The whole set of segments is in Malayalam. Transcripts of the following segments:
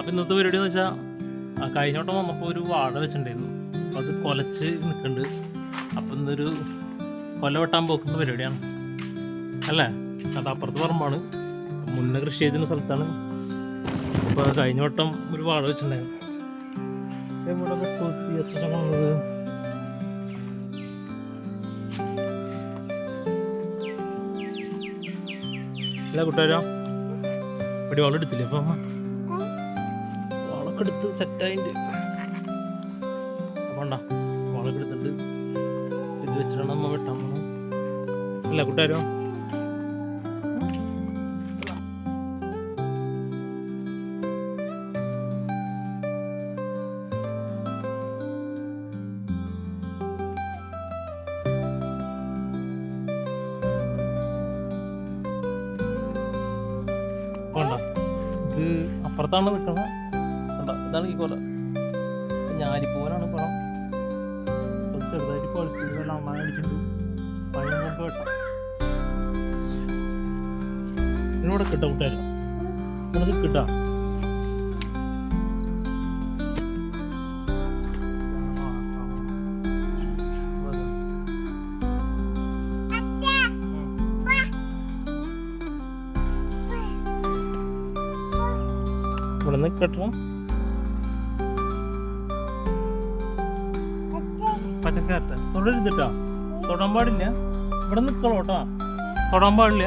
അപ്പം ഇന്നത്തെ പരിപാടി എന്ന് വെച്ചാൽ കഴിഞ്ഞോട്ടം വന്നപ്പോൾ ഒരു വാഴ വെച്ചിട്ടുണ്ടായിരുന്നു അപ്പം അത് കൊലച്ച് നിൽക്കുന്നുണ്ട് അപ്പം ഇന്നൊരു കൊല വെട്ടാൻ പോക്കുന്ന പരിപാടിയാണ്. അല്ലേ? അത് അപ്പുറത്ത് പറമ്പാണ്. മുന്നേ കൃഷി ചെയ്തിരുന്ന സ്ഥലത്താണ്. അപ്പോൾ കഴിഞ്ഞ വട്ടം ഒരു വാഴ വെച്ചിട്ടുണ്ടായിരുന്നു അല്ല കൂട്ടുകാരോ വാള എടുത്തില്ലേ അപ്പം അമ്മ വാളൊക്കെ എടുത്ത് സെറ്റായിട്ട് അപ്പോൾ ഇത് വെച്ചിട്ടാണ് നമ്മൾ വെട്ടാൻ പോകുന്നത് അല്ല കൂട്ടുകാരോ? വേണ്ട അപ്പുറത്താണ് നിൽക്കുന്നത് കണ്ട ഇതാണ് ഈ കൊല ഞാനിപ്പോലാണ് കുളം ചെറുതായിട്ട് കുളത്തിൽ അമ്മ നമുക്ക് വെട്ടാം ഇതിനോട് കിട്ടാം കൂട്ടുകാർ നിനക്ക് കിട്ടാം ഇവിടെ നിൽക്കട്ടോ പച്ചക്കാറ്റ തൊടരുതിട്ടാ തൊടാൻ പാടില്ല. ഇവിടെ നിൽക്കണോട്ടാ തൊടാൻ പാടില്ല.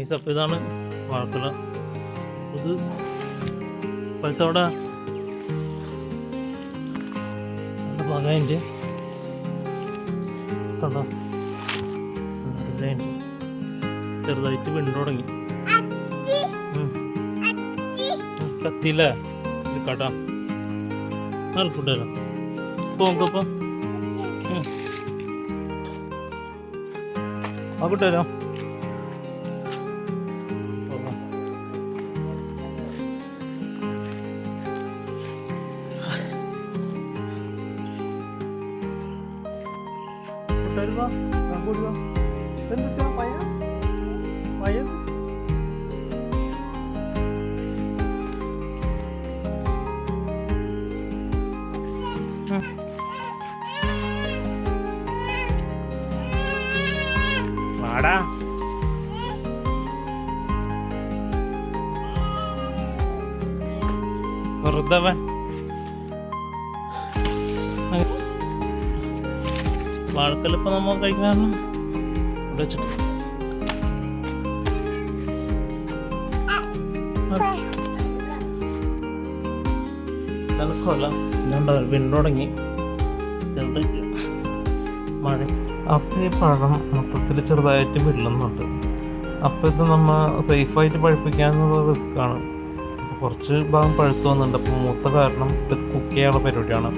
ഈ അപ്പോൾ ഇതാണ് വാഴക്കുല. ഇത് പഴുത്തോടെ നല്ല പകയുണ്ട് കണ്ടോ? ചെറുതായിട്ട് വിണ്ടു തുടങ്ങി. കത്തിയില്ല? കേട്ടോ നല്ല ഫുഡ് അല്ല നൽകൂട്ടല്ലോ പോങ്കപ്പം ആ കൂട്ടുകാരോ കൂട്ടുകാരുവാ ഞാൻ കൂടി വാ. എന്താ പയ്യ പയ്യ വാടാ. വെറുതെ അവൻ വാഴക്കല്ലിപ്പോ നമ്മൾ കഴിക്കാൻ ഇവിടെ വെച്ചിട്ട്. ഇതാണ് കൊല ഇതുണ്ടോ? വിണ്ടു തുടങ്ങി. ചെറുതായിട്ട് മഴ. അപ്പം ഈ പഴം മൊത്തത്തിൽ ചെറുതായിട്ട് വിള്ളുന്നുണ്ട് അപ്പം ഇത് നമ്മൾ സേഫായിട്ട് പഴിപ്പിക്കാനുള്ള റിസ്ക്കാണ്. കുറച്ച് ഭാഗം പഴുത്തു വന്നിട്ടുണ്ട്. അപ്പം മൂത്ത കാരണം ഇപ്പം കുക്ക് ചെയ്യാനുള്ള പരിപാടിയാണ്.